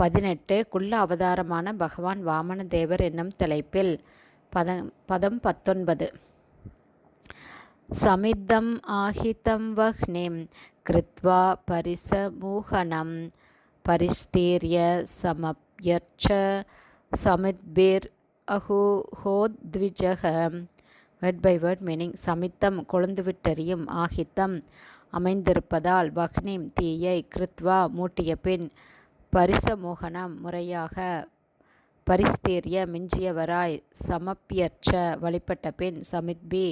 பதினெட்டு குள்ள அவதாரமான பகவான் வாமன தேவர் என்னும் தலைப்பில் பதம் பதம் பத்தொன்பது. சமித்தம் ஆஹிதம் வஹ்னிம் கிருத்வா பரிசமூகனம் பரிஸ்தீர்ய சமப்யர்ச்ச சமித்பீர் அஹுஹோத்விஜக வேர்ட் பை வேர்ட் மீனிங் சமித்தம் கொழுந்துவிட்டெறியும் ஆகித்தம் அமைந்திருப்பதால் வஹ்னிம் தீயை கிருத்வா மூட்டிய பின் பரிசமோகனம் முறையாக பரிஸ்தீரிய மிஞ்சியவராய் சமப்பியற்ற வழிபட்ட பின் சமித்பி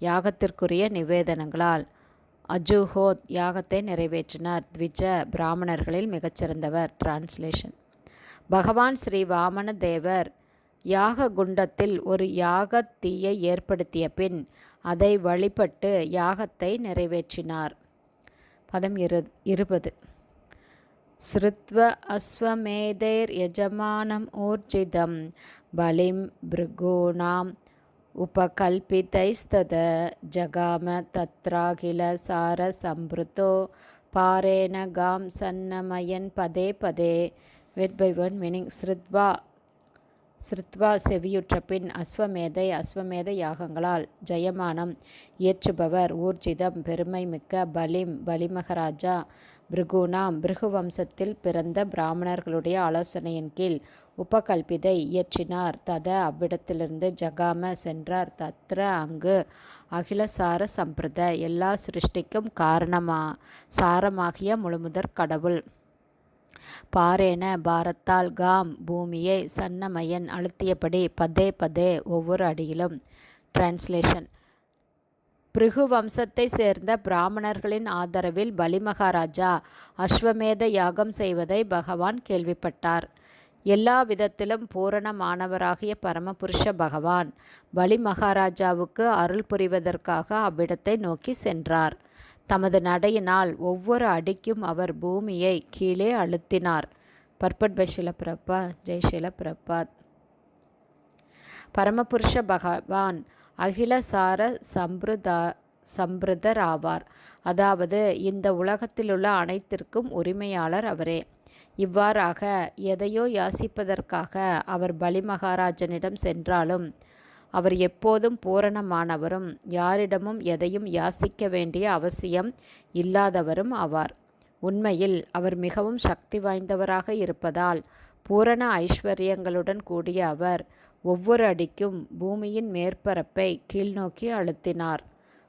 யாகத்திற்குரிய நிவேதனங்களால் அஜுஹோத் யாகத்தை நிறைவேற்றினார். த்விஜ பிராமணர்களில் மிகச்சிறந்தவர். டிரான்ஸ்லேஷன் பகவான் ஸ்ரீ வாமன தேவர் யாக குண்டத்தில் ஒரு யாக தீயை ஏற்படுத்திய பின் அதை வழிபட்டு யாகத்தை நிறைவேற்றினார். பதம் இரு இருபது. ஸ்ருத்வ அஸ்வமேதைர் யஜமானம் ஊர்ஜிதம் பலிம் பிருகூணாம் உபகல்பித்தைஸ்தத ஜகாம தத்ராகில சார சம்பிருத்தோ பாரேணகாம் சன்னமயன் பதே பதே. வெட் பை ஒன் மீனிங் ஸ்ருத்வா. ஸ்ருத்வா செவியுற்ற பின் அஸ்வமேதை அஸ்வமேத யாகங்களால் ஜெயமானம். இயற்றுபவர் ஊர்ஜிதம் பெருமை மிக்க பலிம் பலிமகராஜா பிருகுனாம் பிருகு வம்சத்தில் பிறந்த பிராமணர்களுடைய ஆலோசனையின் கீழ் உபகல்பிதை இயற்றினார். தத அவ்விடத்திலிருந்து ஜகாம சென்றார். தத்ர அங்கு அகிலசார சம்பிரத எல்லா சிருஷ்டிக்கும் காரணமா சாரமாகிய முழுமுதற் கடவுள். பாரேன பாரத்தால் காம் பூமியை சன்னமயன் அழுத்தியபடி பதே பதே ஒவ்வொரு அடியிலும். டிரான்ஸ்லேஷன் பிருகு வம்சத்தை சேர்ந்த பிராமணர்களின் ஆதரவில் பலிமகாராஜா அஸ்வமேத யாகம் செய்வதை பகவான் கேள்விப்பட்டார். எல்லா விதத்திலும் பூரணமானவராகிய பரமபுருஷ பகவான் பலி மகாராஜாவுக்கு அருள் புரிவதற்காக அவ்விடத்தை நோக்கி சென்றார். தமது நடையினால் ஒவ்வொரு அடிக்கும் அவர் பூமியை கீழே அழுத்தினார். பர்பட் பை ஷிலப்பிரப்பா ஜெய் பிரபாத் பரமபுருஷ பகவான் அகிலசார சம்பிரதா சம்பிரதர் ஆவார் அதாவது இந்த உலகத்திலுள்ள அனைத்திற்கும் உரிமையாளர் அவரே. இவ்வாறாக எதையோ யாசிப்பதற்காக அவர் பலிமகாராஜனிடம் சென்றாலும் அவர் எப்போதும் பூரணமானவரும் யாரிடமும் எதையும் யாசிக்க வேண்டிய அவசியம் இல்லாதவரும் ஆவார். உண்மையில் அவர் மிகவும் சக்தி வாய்ந்தவராக இருப்பதால் பூரண ஐஸ்வர்யங்களுடன் கூடிய அவர் ஒவ்வொரு அடிக்கும் பூமியின் மேற்பரப்பை கீழ்நோக்கி அழுத்தினார்.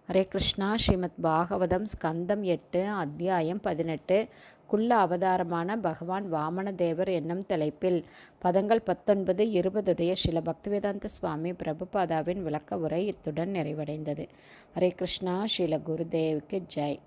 ஹரே கிருஷ்ணா ஸ்ரீமத் பாகவதம் ஸ்கந்தம் எட்டு அத்தியாயம் பதினெட்டு. குள்ள அவதாரமான பகவான் வாமனதேவர் என்னும் தலைப்பில் பதங்கள் பத்தொன்பது இருபதுடைய சில பக்திவேதாந்த சுவாமி பிரபுபாதாவின் விளக்க உரை இத்துடன் நிறைவடைந்தது. ஹரே கிருஷ்ணா ஸ்ரீல குருதேவுக்கு ஜெய்.